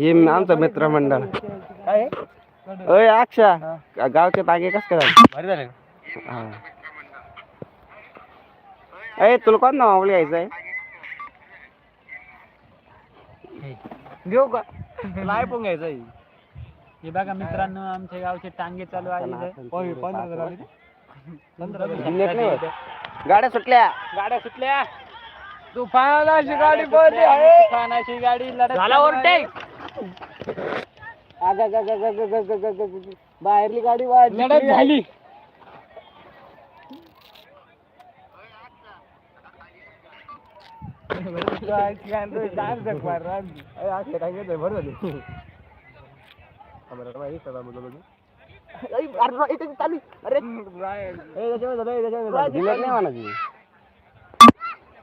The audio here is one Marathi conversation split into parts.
हे आमचं मित्र मंडळ अक्षा गावचे तागे कस काय अय तुला कोण ना मावळी यायचंय घेऊ का? तुला ऐकून घ्यायचंय हे बघा मित्रांनो आमच्या गावचे टांगे चालू आहे. गाड्या सुटल्या. गाड्या सुटल्या. तुफान गाडी पळते आहे तुफान गाडी लढत झाला ओव्हरटेक आग आग, आग, आग, आग, आग, आग, आग, बाहेरली गाडी वाजली. लढत झाली काय काय, चार जग मार, राम. अरे, आज काय काय घेतोय, बरं झाली. आम्हाला माहिती चला मुलं बघू. अरे, अरे, अरे, इथे चालली. अरे, ए, त्याच्यामध्ये झालं, ए, त्याच्यामध्ये झालं. दिलं नाही म्हणा ती.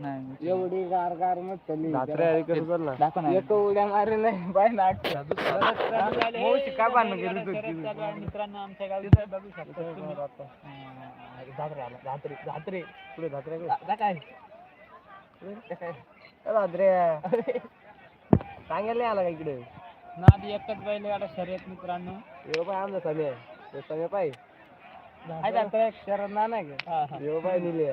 एवढी गार गार म्हटली एक उड्या मारे नाही. बाय नाट आला. काय? सांगायला आला का इकडे? ना आधी एकच बैल आला शर्यत मित्रांनो. येऊ बाय आमचं सगळे सगळे पाहिजे शरद ना नाही का? यो बाय दिले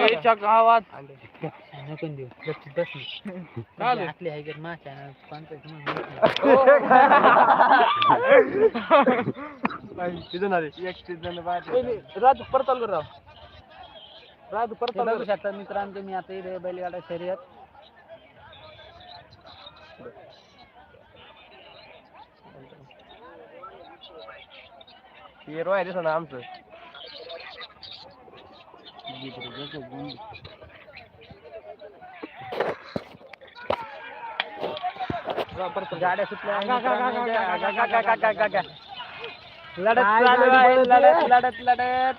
याच्या गावात. नकन देऊ? लक्ष बस आपले हो. राजू परत आलो राव. राजू परत मी आता इथे बैलगाडा शर्यत. हे रोय दिसना आमचं. गाड्या सुटल्या. लढत चालू आहे लढत. लढत लढत.